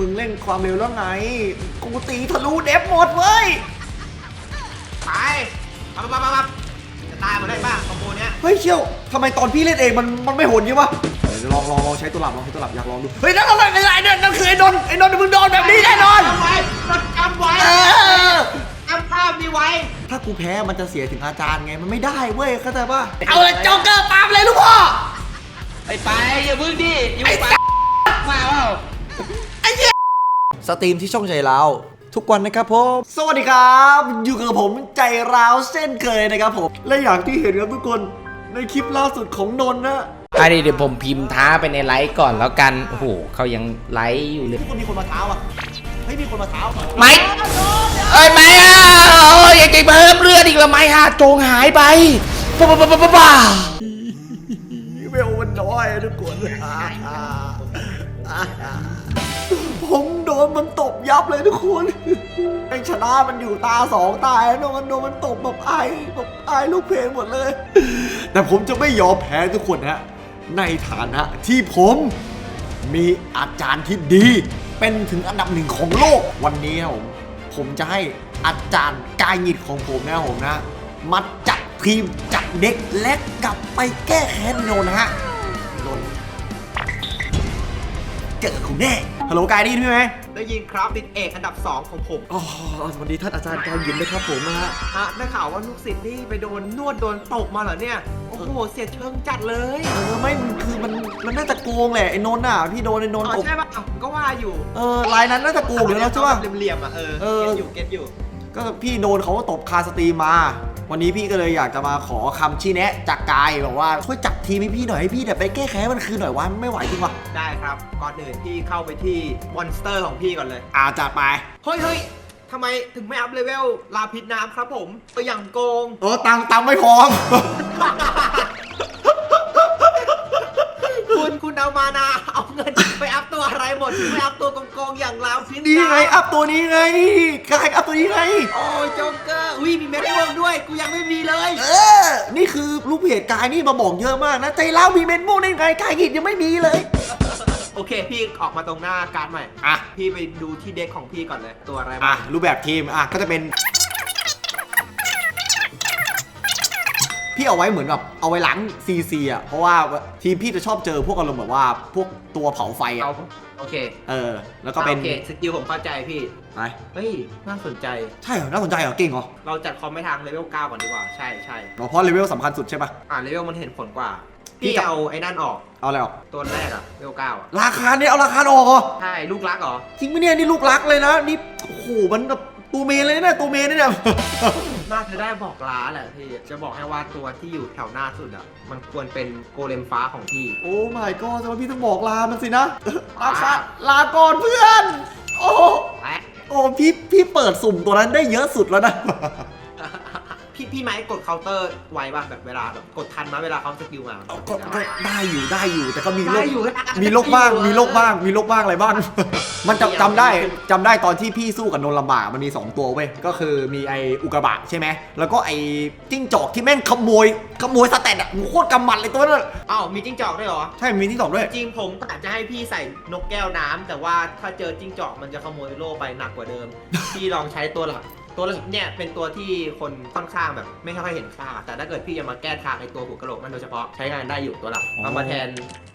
มึงเล่นความเร็วแล้วไง กูตีทะลุเดฟหมดเว้ย ไปปั๊บปั๊บปั๊บปั๊บจะตายหมาได้ป่ะคอมโบเนี้ย เฮ้ยเชี่ยวทำไมตอนพี่เล่นเองมันมันไม่โหดอยังวะเดี๋ยวลองลองลองใช้ตัวหลับลองใช้ตัวหลับอยากลองดู เฮ้ยนั่นอะไรอะไรเนี่ยนั่นคือไอ้นนท์ไอ้นนท์มึงโดนแบบนี้แน่นอนจำไว้จำไว้เออจำภาพนี้ไว้ ถ้ากูแพ้มันจะเสียถึงอาจารย์ไงมันไม่ได้เว้ยเข้าใจป่ะ เอาเลยจ็อกเกอร์ปาล์มเลยลูกพ่อไปไปอย่าพึ่งดิอย่าพึ่งไปมาเปล่า สตรีมที่ช่องใจเราทุกวันนะครับผม สวัสดีครับ อยู่กับผมใจร้าวเส้นเคยนะครับผม และอย่างที่เห็นครับทุกคนในคลิปล่าสุดของนนท์นะอันนี้เดี๋ยวผมพิมพ์ท้าไปในไลฟ์ก่อนแล้วกัน โอ้โหเขายังไลฟ์อยู่เลยทุกคนมีคนมาเท้าอะเฮ้ยมีคนมาเท้าไม่เอ้ยไม่อะโอ้ยยังจะเพิ่มเลือดอีกละไม่ฮะโจงหายไปป้าป้าป้าป้าป้าเวลมันน้อยอะทุกคนผมโด นมันตบยับเลยทุกคนไอ้ชนะมันอยู่ตาสองตายแล้วโดนมันโดนมันตบแบบไอแบบไอลูกเพลงหมดเลย แต่ผมจะไม่ยอมแพ้ทุกคนนะในฐานะที่ผมมีอาจารย์ที่ดี เป็นถึงอันดับหนึ่งของโลกวันนี้ผมผมจะให้อาจารย์กายหงิดของผมนะผมนะมาจัดทีมจัดเด็กและกลับไปแก้แค้นโนนะฮะโนเจอคุณแน่ฮัลโหลกายได้ยินพี่ไหม ได้ยินครับติดเอกอันดับ 2 ของผมอ๋อสวัสดีท่านอาจารย์กายหยินเลยครับผมนะฮะฮะได้ข่าวว่าลูกศิษย์นี่ไปโดนนวดโดนตบมาเหรอเนี่ย โอ้โห เสียเชิงจัดเลยเออไม่มันคือมันมันน่าจะโกงแหละไอ้นนท์อะพี่โดนไอ้นนท์อ๋อตบใช่ป่ะผมก็ว่าอยู่เออลายนั้นน่าจะโกงอยู่แล้วใช่ป่ะ เหลี่ยมๆอะเออเออ เก็ตอยู่เก็ตอยู่ ก็พี่โดนเขาตบคาสตรีมมา วันนี้พี่ก็เลยอยากจะมาขอคำชี้แนะจากกายบอกว่าช่วยจัดทีมให้พี่หน่อยให้พี่แบบไปแก้แค้นมันคืนหน่อยว่าไม่ไหวจริงว่ะได้ครับ ก่อนอื่นพี่เข้าไปที่มอนสเตอร์ของพี่ก่อนเลย อาจัดไป เฮ้ยเฮ้ยทำไมถึงไม่อัพเลเวลลาพิษน้ำครับผมก็อย่างโกง เออตังค์ตังค์ไม่พอคุณคุณเอามานาเอาเงินไป อัพตัวอะไรหมดถึงไม่อัพตัวโกงๆอย่างลาพิษนี่ไงน้ำอัพตัวนี้ไงกายอัพตัวนี้ไง โอ้ยโจ๊กเกอร์อุ้ยมีเม็ดม่วงด้วย กูยังไม่มีเลย เออ นี่คือลูกเพจกายนี่มาบอกเยอะมากนะใจเล่ามีเมนโม่ได้ไงกายหิดยังไม่มีเลย โอเค พี่ออกมาตรงหน้าการ์ดใหม่ อะ พี่ไปดูที่เด็กของพี่ก่อนเลย ตัวอะไรอะบ้างรูปแบบทีมอะก็จะเป็น พี่เอาไว้เหมือนแบบเอาไว้ล้างซีซีอะเพราะว่าทีมพี่จะชอบเจอพวกอารมณ์แบบว่าพวกตัวเผาไฟอะเอาโอเคเออ แล้วก็เป็นโอเคสกิลผมเข้าใจพี่ไปเฮ้ยน่าสนใจใช่เหรอน่าสนใจเหรอเก่งเหรอเราจัดคอมไม่ทางเลเวล9ก่อนดีกว่าใช่ใช่อ๋อเพราะเลเวลสำคัญสุดใช่ปะอ่าเลเวลมันเห็นผลกว่าพี่พี่จะเอาไอ้นั่นออกเอาอะไรออกตัวแรกอะเลเวล9อะราคาเนี่ยเอาราคาออกเหรอใช่ลูกรักเหรอจริงไหมเนี่ยนี่ลูกรักเลยนะนี่โอ้โหมันแบบ ตัวเมนเลยนะตัวเมนเนี่ยน่าจะได้บอกลาแหละพี่ จะบอกให้ว่าตัวที่อยู่แถวหน้าสุดอะมันควรเป็นโกเลมฟ้าของพี่ โอ้ my god แต่ว่าพี่ต้องบอกลามันสินะเออลาคาลาก่อนเพื่อน โอ้ไปโอ้พี่พี่เปิดสุ่มตัวนั้นได้เยอะสุดแล้วนะ พี่พี่ไม้กดเคาน์เตอร์ไวป่ะแบบเวลาแบบกดทันไหมเวลาเขาสกิลมาก็ก็ได้อยู่ได้อยู่แต่ก็มีโรได้คอยู่มีโรคบ้างได้อยู่มีโรคบ้างมีโรคบ้างอะไรบ้าง มันจำจำได้จำได้ตอนที่พี่สู้กับนนท์ลำบากมันมี 2 ตัวเว้ยก็คือมีไออุกกาบาตใช่ไหมแล้วก็ไอจิ้งจอกที่แม่งขโมยขโมยสแตทอะโคตรกำมัดเลยตัวนั้นอะอ้าวมีจิ้งจอกด้วยเหรอ ใช่มีจิ้งจอกด้วย จริงผมกะจะให้พี่ใส่นกแก้วน้ำแต่ว่าถ้าเจอจิ้งจอกมันจะขโมยโล่ไปหนักกว่าเดิม พี่ลองใช้ตัวหลัก ตัวหลักเนี่ยเป็นตัวที่คนค่อนข้างแบบไม่ค่อยเห็นค่า แต่ถ้าเกิดพี่จะมาแก้ทางไอตัวหัวกะโหลกมันโดยเฉพาะใช้งานได้อยู่ตัวหลักเอามาแทน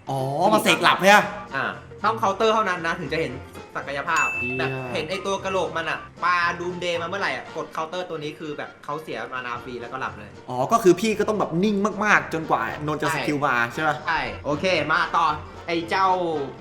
อ๋อ มาเสกหลับเนี่ยอ่าต้องเคาน์เตอร์เท่านั้นนะ ถึงจะเห็นศักยภาพเหี้ยแบบเห็นไอตัวกระโหลกมันอะปลาดูมเดย์มาเมื่อไหร่อะกดเคาน์เตอร์ตัวนี้คือแบบเขาเสียมานาฟรีแล้วก็หลับเลย อ๋อ ก็คือพี่ก็ต้องแบบนิ่งมากๆ จนกว่านนท์จะใช่สกิลมาใช่ไหมใช่โอเค มาต่อไอเจ้า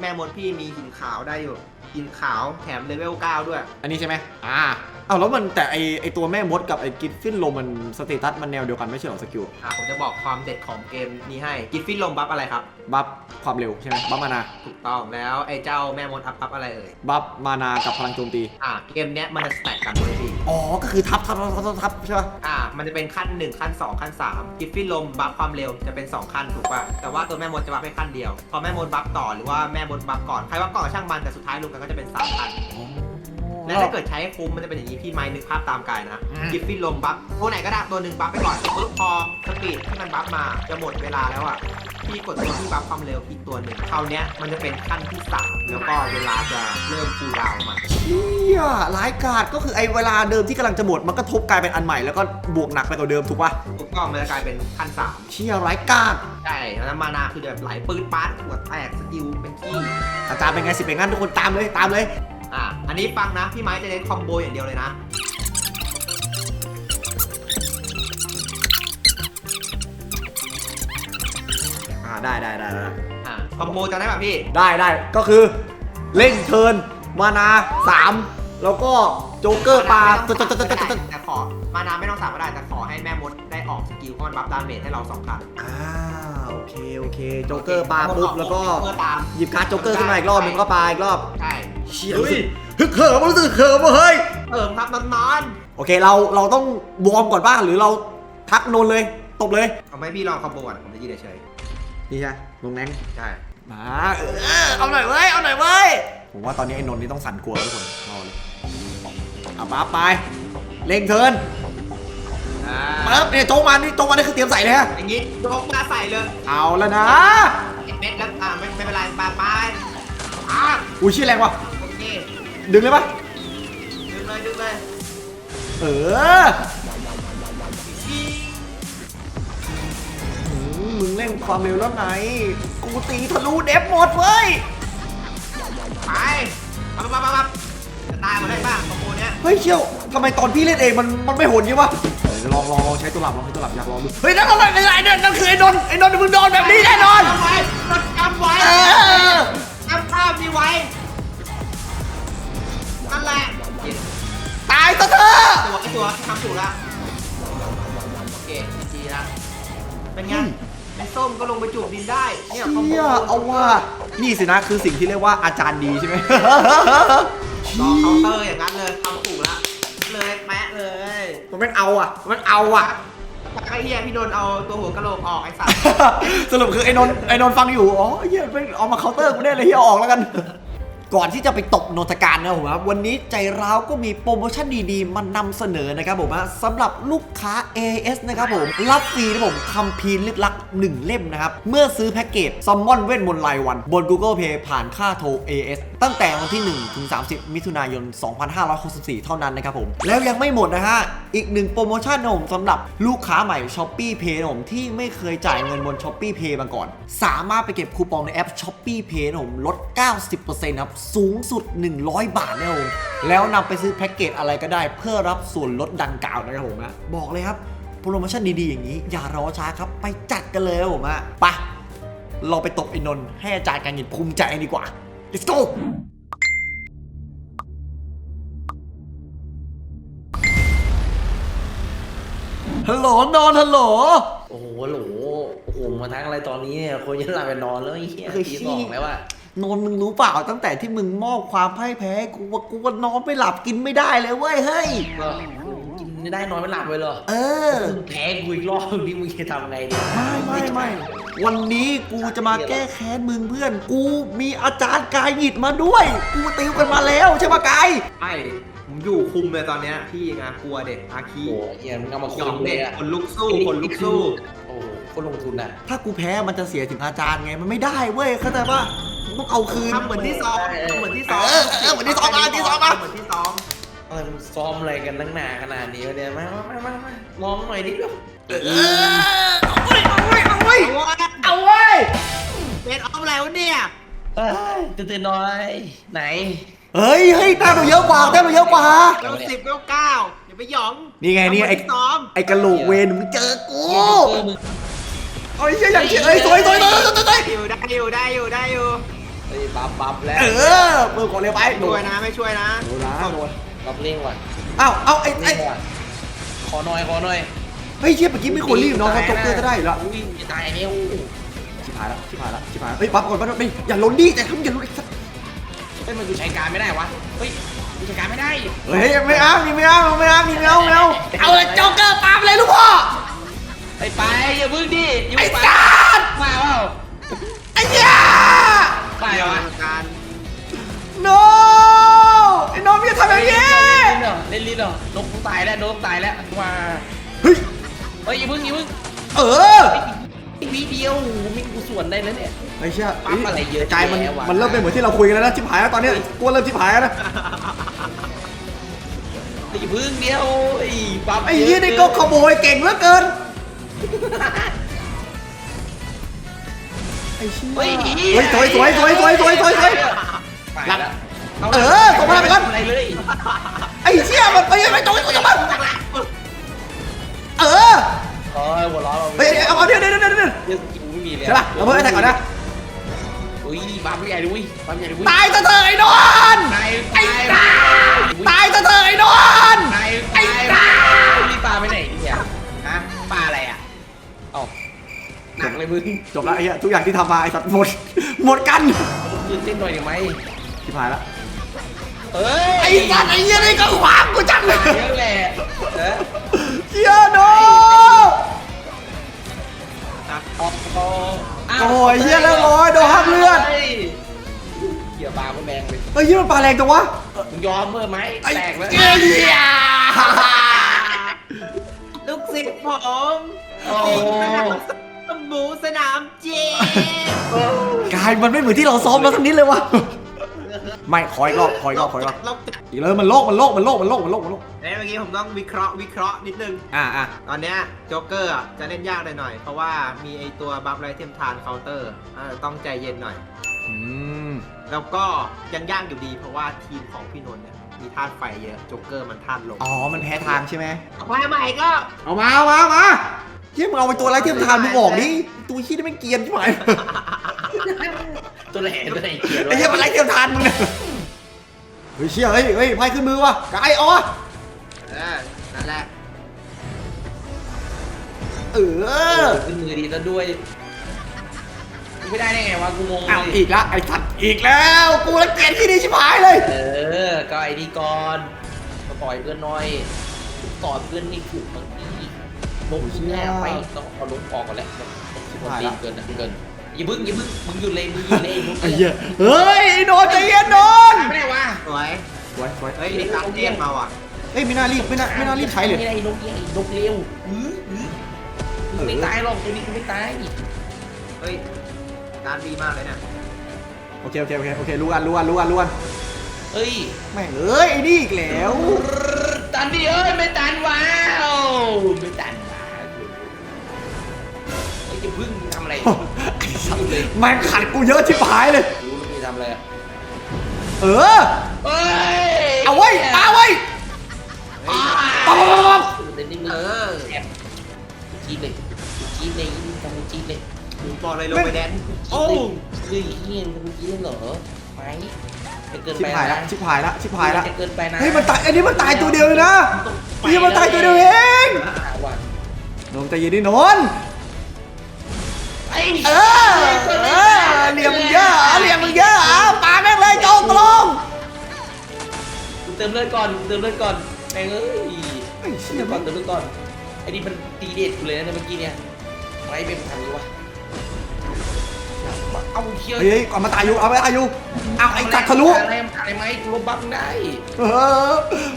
แม่มดพี่มีหินขาวได้อยู่หินขาวแถมเลเวล9ด้วย อันนี้ใช่ไหมอ่าเอาแล้วมันแต่ไอไอตัวแม่มดกับไอกิฟฟินโลมันสเตตัสมันแนวเดียวกันไม่ใช่เหรอสกิลอะผมจะบอกความเด็ดของเกมนี้ให้กิฟฟินลมบัฟอะไรครับ บัฟความเร็วใช่ไหมบัฟมานาถูกต้องแล้วไอเจ้าแม่มดอัพบัฟอะไรเอ่ย บัฟมานากับพลังโจมตีอะเกมเนี้ยมันจะสแต็กกันเลยพี่อ๋อก็คือทับทับทับทับทับทับใช่ปะอ่ามันจะเป็นขั้น 1 ขั้น 2 ขั้น3กิฟฟินลมบัฟความเร็วจะเป็น 2 ขั้นถูกป่ะแต่ว่าตัวแม่มดจะบัฟแค่ขั้นเดียวพอแม่มดบัฟต่อหรือว่าแม่มดบัฟก่อนใครบัฟก่อนก็ช่างมันแต่สุดท้ายรวมกันก็จะเป็น3ขั้น และถ้าเกิดใช้ให้คุ้มมันจะเป็นอย่างนี้พี่ไม้นึกภาพตามกายนะอืมกิฟฟินลมบัฟตัวไหนก็ได้ตัวหนึ่งบัฟไปก่อนปุ๊บพอสปีดที่มันบัฟมาจะหมดเวลาแล้วอะพี่กดตัวที่บัฟความเร็วอีกตัวหนึ่งคราวเนี้ยมันจะเป็นขั้นที่สามแล้วก็เวลาจะเริ่มคูลดาวน์ใหม่เชี่ยร้ายกาดก็คือไอ้เวลาเดิมที่กำลังจะหมดมันก็ทบกลายเป็นอันใหม่แล้วก็บวกหนักไปกว่าเดิมถูกป่ะถูกต้องมันจะกลายเป็นขั้นสามเชี่ยร้ายกาดใช่แล้วมานาคือแบบไหลปืนปาดหัวแตกสกิลเป็นขี้อาจารย์เป็นไงสิเป็นงั้นทุกคนตามเลยตามเลย อะอันนี้ฟังนะ พี่ไม้จะเน้นคอมโบอย่างเดียวเลยนะ อ่าได้ได้ได้ได้อะคอมโบจะได้แบบพี่ ได้ได้ก็คือเล่งเทิร์นมานาสามแล้วก็โจ๊กเกอร์ปลามาตึ๊ดนาตึ๊ดตึ๊ดไม่ตึ๊ดต้องตึ๊ดแต่ขอ มานาไม่ต้องสามก็ได้ แต่ขอให้แม่มดได้ออกสกิลเพราะมันบัฟดาเมจให้เราสองครั้ง อ่าโอเคโอเคโจ๊กเกอร์ปลาปุ๊บแล้วก็เพื่อตามหยิบการ์ดโจ๊กเกอร์ขึ้นมาอีกรอบหนึงก็ปลาอีกรอบ ใช่ เชี่ยลุยฮึกเหิมรู้สึกเหิมว่ะเฮ้ยเติมครับนานโอเคเราเราต้องวอร์มก่อนบ้างหรือเราทักนนเลยตบเลย ๆเอาไหม่พี่ลองคอมโบก่อนผมจะยืนเฉยนี่ใช่ลงแรงๆใช่ มาเออเอาหน่อยเว้ยเอาหน่อยเว้ยผมว่าตอนนี้ไอ้นนท์นี่ต้องสั่นกลัวแล้วทุกคนรอเลยเอาปั๊บไปเล่งเทิร์นอ่าปั๊บเนี่ยโจ๊กมานี่โจ๊กมานี่คือเตรียมใส่เลยฮะอย่างงี้ยกมาใส่เลยเอาแล้วนะเม็ดแล้วอ่าไม่ไม่เป็นไรปาไปอ่าอุ้ยชื่อแรงว่ะโอเค ดึงเลยปะดึงเลยดึงเลยเออมึงเร่งความเร็วแล้วไง กูตีทะลุเดฟหมดเว้ย ไปปั๊บปั๊บปั๊บจะตายมาได้บ้างคอมโบเนี้ย เฮ้ยเชี่ยวทำไมตอนพี่เล่นเองมันมันไม่โหดงี้วะเดี๋ยวลองลองลองใช้ตัวหลับลองใช้ตัวหลับอยากลองดู เฮ้ยนั่นอะไรอะไรเนี่ยนั่นคือไอ้นนไอ้นนมึงโดนแบบนี้แน่นอนจำไว้จำไว้จำภาพนี้ไว้ ตัวไอตัวทำถูกแล้วโอเคจีละเป็นไงไอ้ส้มก็ลงไปจูบดินได้เนี่ยคอมโบเชี่ยเอาว่า นี่สินะคือสิ่งที่เรียกว่าอาจารย์ดีใช่ไหมรอเคาน์เตอร์อย่างนั้นเลยทำถูกแล้วเลยแปะเลยมันไม่เอาอะมันเอาอะไอ้เหี้ยพี่โดนเอาตัวหัวกะโหลกออกไอ้สัตว์สรุปคือไอ้นนท์ไอ้นนท์ฟังอยู่ อ๋อเฮียไปเอามาเคาน์เตอร์กูได้เลยเฮียออกแล้วกัน ก่อนที่จะไปตกโนตการนะผมครับวันนี้ใจร้าวก็มีโปรโมชั่นดีๆ มานำเสนอนะครับผมฮะสำหรับลูกค้า AS นะครับผมรับฟรีนะผมคัมภีร์ลึกลัก 1 เล่มนะครับ เมื่อซื้อแพ็กเกจซัมมอนเวทมนต์รายวัน บน Google Play ผ่านค่าโทร AS ตั้งแต่วันที่ 1 ถึง 30 มิถุนายน 2564 เท่านั้นนะครับผม แล้วยังไม่หมดนะฮะ อีกหนึ่งโปรโมชั่นนะผมสำหรับลูกค้าใหม่ s h o p e e Pay นะผมที่ไม่เคยจ่ายเงินบน s h o p e e Pay มาก่อน สามารถไปเก็บคูปองในแอป s h o p e e Pay นะผมลด 90%ครับสูงสุด 100 บาทนะผมแล้วนำไปซื้อแพ็กเกจอะไรก็ได้ เพื่อรับส่วนลดดังกล่าวนะครับผมนะบอกเลยครับโปรโมชั่นดีๆอย่างนี้ อย่ารอช้าครับไปจัดกันเลยครับผมอะไปเราไปตบไอ้นนท์ให้อาจารย์การเงินภูมิใจดีกว่า let's go ฮัลโหลนอนฮัลโหล โอ้โหโหลโอ้โหมาทักอะไรตอนนี้เนี่ยคนยังหลับไปนอนแล้วไอ้เหี้ยเฮ้ยตีสองแล้วอะ นนท์มึงรู้เปล่าตั้งแต่ที่มึงมอบความพ่ายแพ้ให้กูว่ากูว่านอนไม่หลับกินไม่ได้เลยเว้ยเฮ้ยก็กินไม่ได้นอนไม่หลับเลยเหรอเออ มึงแพ้กูอีกรอบนี่มึงจะทำไงเนี่ยไม่ไม่ไม่ วันนี้กูจะมาแก้แค้นมึงเพื่อน กูมีอาจารย์กายหยิดมาด้วย กูติวกันมาแล้วใช่ปะกาย ไอ้ผมอยู่คุมเลยตอนเนี้ยพี่งานกลัวเด็กอาคีโอ้โหเหี้ยมึงเอามาหคุยอมมเลเด็ยกอะคนลุกสู้คนลุกสู้ โอ้โหคนลงทุนอะถ้ากูแพ้มันจะเสียถึงอาจารย์ไงมันไม่ได้เว้ยเข้าใจปะ ต้องเอาคืนทำเหมือนที่ซ้อมทำเหมือนที่ซ้อมเออเออเหมือนที่ซ้อมมาที่ซ้อมมาเหมือนที่ซ้อมเออมึงซ้อมอะไรกันตั้งนานขนาดนี้วะเนี่ยมามามามามาลองหน่อยดิลูกเออเอาเว้ยเอาเว้ยเอาเว้ยเอาวะเอาเว้ยเป็นออฟอะไรวะเนี่ยเอ้ยตื่นๆหน่อยไหน เฮ้ยเฮ้ยแต้มเราเยอะกว่าแต้มเราเยอะกว่าเก้าสิบเก้าเก้าอย่าไปหยองนี่ไงนี่ไงไอ้ทำเหมืที่ซ้อมไอ้กะโหลกเวนมึงเจอกูเหี้ยโจ๊กเกอร์มึงเอาไอ้เหี้ยอย่างเชี่ยเอ้ยสวยสวยสวยสวยสวยสวยได้อยู่ได้อยู่ได้อยู่ได้อยู่ เฮ้ยบับบับแล้วเออเปิดก่อนเร็วไปไม่ช่วยนะไม่ช่วยนะโดนนะโดนบับเร่งว่ะเอ้าเอ้าไอ้ไอ้เร่งว่ะขอหน่อยขอหน่อยเฮ้ยเชี่ยเมื่อกี้ไม่ควรรีบเนาะเขาจ็อกเกอร์จะได้อยู่แล้วอุ้ยจะตายแล้วชิบหายแล้วชิบหายแล้วชิบหายแล้วเฮ้ยปั๊บก่อนปั๊บก่อนเฮ้ยอย่าล้นดิแต่ทำอย่าล้นไอ้สัสเฮ้ยมันกูใช้การไม่ได้วะเฮ้ยกูใช้การไม่ได้เฮ้ยไม่เอามีไม่เอาไม่เอามีไม่เอาไม่เอาเอาเลยจ็อกเกอร์ปั๊บเลยลูกพ่อ ไปไปอย่าพึ่งดิอย่าไอ้เพึ่งไปสัส มาเปล่า ไอ้เหี้ยไปเดี๋ยววะการโนไอ้น้องมึงจะทำแบบนี้เล่นลิ้นเหรอเล่นลิ้นเหรอนกตายแล้วนกตายแล้วมาเฮ้ยเฮ้ยอย่าพึ่งอย่าพึ่งเออวิเดียวมิงกูสวนได้แล้วเนี่ย ไอ้เชี่ยปั๊บอะไรเยอะใจมันแยะวะ มันเริ่มเป็นเหมือนที่เราคุยกันแล้วนะชิบหายแล้วตอนเนี้ยกูว่าเริ่มชิบหายแล้วนะตีพึ่งเดียวไอ้ปั๊บไอ้ยี่นี่ก็ขโมยเก่งเหลือเกิน ไอ้เชี่ยเฮ้ยเฮ้ยสวยสวยสวยสวยสวยสวยสวยหลังเออส่งมาแล้วไปก่อน อะไรเลยไอ้เชี่ยมันไปยังไม่ตรงกูจะมันเออโอ้ยหัวเร้อนเฮ้ยเอาเอาเดี๋ยวเดี๋ยวเดี๋ยวเดี๋ยวเรื่องกินไม่มีเลยใช่ป่ะเราเพิ่งไอ้แท็กก่อนนะอุ้ยปั๊บใหญ่ด้วยปั๊บใหญ่ด้วยตายซะเถอะไอ้นนท์ตายไอ้ตาตายซะเถอะไอ้นนท์ตายไอ้ตามีปลาไปไหนเนี่ยฮะป หนักเลยมึงจบแล้วไอ้เหี้ยทุกอย่างที่ทำมาไอ้สัตว์หมดหมดกันยืนเต้นหน่อยได้ไหมชิบหายแล้วเอ้ยไอ้สัตว์ไอ้เหี้ยนี่ก็ขวางกูจังเลยเยอะแหละเออเชี่ยโนโอ้โหโอ้ยเหี้ยแล้วร้อยโดนห้ามเลือดเหี้ยปลาก็แบงเลยเฮ้ยเหี้ยมันปลาแรงจังวะมึงยอมเมื่อไหมไอ้แตกแล้วเหี้ยลูกศิษย์ผมโอ้ หมูสนามเจกายมันไม่เหมือนที่เราซ้อมมาสักนิดเลยวะไม่ขออีกรอบขออีกรอบขออีกรอบเราอีกเลยมันโลกมันโลกมันโลกมันโลกมันโลกมันโลกเอ้ยเมื่อกี้ผมต้องวิเคราะห์วิเคราะห์นิดนึง อ่าอ่าตอนเนี้ยโจ๊กเกอร์อะจะเล่นยากหน่อยๆเพราะว่ามีไอตัวบัฟไรเทมทานเคาน์เตอร์อ่าต้องใจเย็นหน่อย อืมแล้วก็ยังยากอยู่ดีเพราะว่าทีมของพี่นนท์เนี่ยมีธาตุไฟเยอะโจ๊กเกอร์มันธาตุลมอ๋อมันแพ้ทางใช่ไหมเอามาใหม่ก็เอามาเอามาเอามา เฮียมึงเอาไปตัวอะไรเทียมทานมึงออกดิตัวขี้นี่ไม่เกรียนใช่ไหมตัวแหล่ตัวไหนเกลียดไอ้เหี้ยมันไรเทียมทานมึงเนี่ยเฮ้ยเชี่ยเฮ้ยเฮ้ยไพ่ขึ้นมือว่ะกายเอาวะเออนั่นแหละเออขึ้นมือดีซะด้วยไม่ได้ได้ไงวะกูงงอ้าวเลยอีกละไอ้สัตว์อีกแล้วกูละเกลียดที่นี่ชิบหายเลย เออก็ไอ้นี่ก่อนมาปล่อยเพื่อนหน่อยต่อเพื่อนไม่ถูกบา งทีลงที่แน่ไปต้องเอาลงออกก่อนแหละมันตีเกินนะเกินอย่าบึ้งอย่าบึ้งมึงหยุดเลยมึงหยุดเลยมึงไอ้เหี้ยเฮ้ยไอ้โดนใจเย็นโดนไม่ได้วะสวยสวยสวยเฮ้ยมีการเรียกมาว่ะเฮ้ยไม่น่ารีบไม่น่าไม่น่ารีบใช้เลยไม่ได้นกเลี้ยงนกเลี้ยวอื้ออื้อมึงไม่ตายหรอกตัวนี้กูไม่ตายเฮ้ยการดีมากเลยเนี่ยโอเคโอเคโอเคโอเครู้กันรู้กันรู้กันรู้กันเฮ้ยแม่งเอ้ยไอ้นี่อีกแล้วตันดิเอ้ยไม่ตันว้าวไม่ตัน แม่งขัดกูเยอะชิบหายเลย รู้มึงทำอะไรอะเออ เฮ้ยเอาไว้เอาไว้เฮ้ยปั๊บปั๊บปั๊บปั๊บเล่นนี่มึงเออแอบจี๊ดเลยจี๊ดเลยทำมึงจี๊ดเลยผมบอกเลยลงไปแดนโอ้เฮ้ยเฮียทำมึงจี๊ดเหรอไหมจะเกินชิไปบหายละชิบหายละชิบหายละจะเกินไปนะเฮ้ยมันตายอันนี้มันตายตัวเดียวเลยนะเฮ้ยมันตายตัวเดียวเอง หาว่ะนนท์ใจเย็นดินนท์ไอ้ เออเออเหลี่ยมมึงเยอะเหรอเหลี่ยมมึงเยอะเหรอปาแม่งเลยโจงตรงกูเติมเลือดก่อนกูเติมเลือดก่อนแม่งเอ้ยไอ้เชี่เติยมก่อนเติมเลือดก่อนไอ้นี่มันตีเด็ดกูเลยนะเมื่อกี้เนี่ยไรเป็นทางนี้วะเอาเคี้ยวเฮ้ยเฮ้ยเอามาตายอยู่เอามาตายอยู่เอาไอ้กัดทะลุอะไรอะไรไหมกูลบบัฟได้ เออ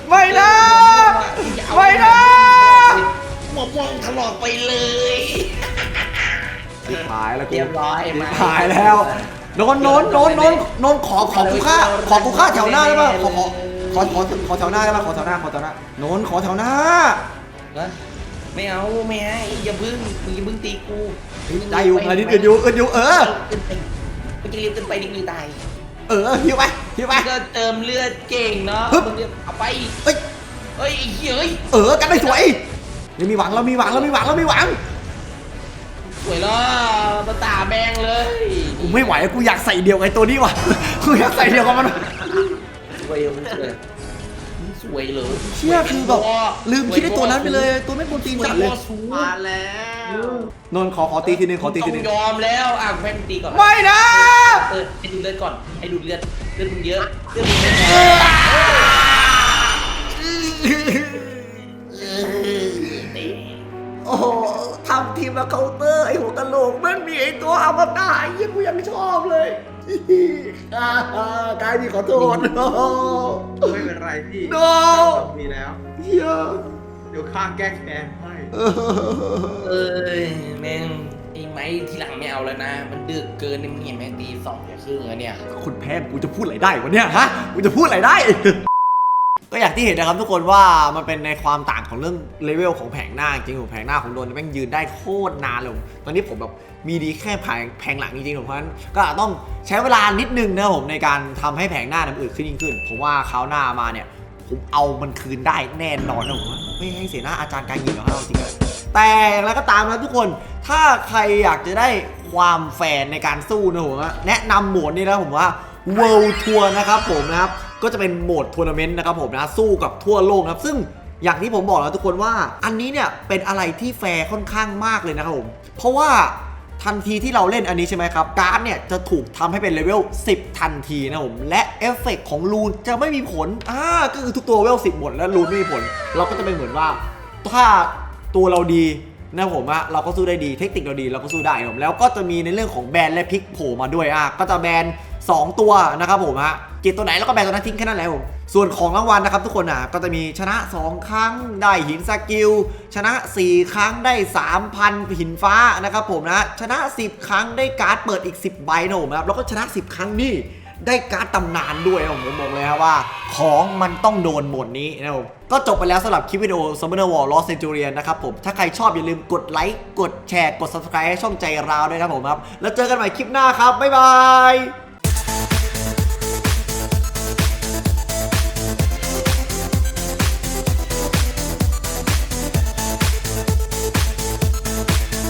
ไม่นะไม่นะหมวกม่วงถลอกไปเลย ชิบหายแล้วกูเรียบร้อยชิมาบหายแล้วนนท์นนท์นนท์นนท์นนท์ขอขอกูค่าขอกูค่าแถวหน้าได้ป่ะขอขอขอขอขอแถวหน้าได้ป่ะขอแถวหน้าขอแถวหน้านนท์ขอแถวหน้านะไม่เอาไม่ให้อย่าบึ้งมึงอย่าบึ้งตีกูได้อยู่อะไรนิดอื่นอยู่อื่นอยู่เออมันจะเรียบเกินไปนิดนึงตายเออหิวไปหิวไปก็เติมเลือดเก่งเนาะฮึบมึงเนี่ยเอาไปเอ้ยเฮ้ยไอ้เหี้ยเฮ้ยเออกันได้สวยยังมีหวังเรามีหวังเรามีหวังเรามีหวัง สวยแล้วมาตาแบงเลยกูไม่ไหวกูอยากใส่เดียวกับไอ้ตัวนี้ว่ะกูอยากใส่เดียวกับมันสวยมึงสวยมึงสวยเหรอเชี่ยคือแบบลืมคิดไอ้ตัวนั้นไปเลยตัวไม่กวนตีนสวยจัดเลยมอสูงมาแล้วนนท์ขอขอตีทีนึงขอตีทีนึงต้องยอมแล้วอะแม่งตีก่อนไม่นะเออให้ดูเลือดก่อนให้ดูเลือดเลือดมึงเยอะเลือดมึงเยอะ มมาเคาน์เตอร์ไอ้หัวกะโหลกมันมีไอ้ตัวอมตะไอ้ยี่กูยังชอบเลยอ่ากายพี่ขอโทษไม่เป็นไรพี่โนมีแล้วเฮียเดี๋ยวข้างแก้แค้นให้เออเอ้ยแม่งไอ้นี่ไหมทีหลังไม่เอาแล้วนะ มันดึกเกินนี่มึงเห็นไหมตีสองจะครึ่งแล้วเนี่ย คุณแพนกูจะพูดอะไรได้วะเนี่ยฮะ กูจะพูดอะไรได้ ก็อย่างที่เห็นนะครับทุกคนว่ามันเป็นในความต่างของเรื่องเลเวลของแผงหน้าจริงๆผมแผงหน้าของโดนแม่งยืนได้โคตรนานเลยตอนนี้ผมแบบมีดีแค่แผงแผงหลังจริงๆผมเพราะฉะนั้นก็ต้องใช้เวลานิดนึงนะผมในการทำให้แผงหน้าน้ำอืดขึ้นยิ่งขึ้นผมว่าคราวหน้ามาเนี่ยผมเอามันคืนได้แน่นอนนะผมไม่ให้เสียหน้าอาจารย์การยิงหรอกครับเอาจริงๆแต่อย่างไรก็ตามนะทุกคนถ้าใครอยากจะได้ความแฟร์ในการสู้นะผมแนะนำหมดนี้นะผมว่า World Tour นะครับผมนะครับ ก็จะเป็นโหมดทัวร์นาเมนต์นะครับผมนะสู้กับทั่วโลกครับซึ่งอย่างที่ผมบอกแล้วทุกคนว่า อันนี้เนี่ยเป็นอะไรที่แฟร์ค่อนข้างมากเลยนะครับผมเพราะว่าทันทีที่เราเล่นอันนี้ใช่ไหมครับ การ์ดเนี่ยจะถูกทำให้เป็นเลเวล 10 ทันทีนะครับผม และเอฟเฟกต์ของรูนจะไม่มีผลอ่าก็คือทุกตัวเวล 10 หมดแล้วรูนไม่มีผล เราก็จะเป็นเหมือนว่า ถ้าตัวเราดีนะครับผมอะเราก็สู้ได้ดีเทคนิคเราดีเราก็สู้ได้ครับผมแล้วก็จะมีในเรื่องของแบนและพลิกโผล่มาด้วยอะก็จะแบน 2 ตัวนะครับผมฮะเก็บตัวไหนแล้วก็แบนตัวนั้นทิ้งแค่นั้นแหละผมส่วนของรางวัลนะครับทุกคนอะก็จะมีชนะ 2 ครั้งได้หินสกิล ชนะ 4 ครั้งได้ 3,000 หินฟ้านะครับผมนะชนะ 10 ครั้งได้การ์ดเปิดอีก 10 ใบนะผมครับแล้วก็ชนะ 10 ครั้งนี่ได้การ์ดตำนานด้วยนะผมมบอกเลยครับว่า ของมันต้องโดนหมดนี้นะครับผมก็จบไปแล้วสำหรับคลิปวิดีโอ Summoner War Lost Centurion นะครับผม ถ้าใครชอบอย่าลืมกดไลค์ กดแชร์ กด subscribe ให้ช่องใจราวด้วยครับผมครับ แล้วเจอกันใหม่คลิปหน้าครับ บ๊ายบาย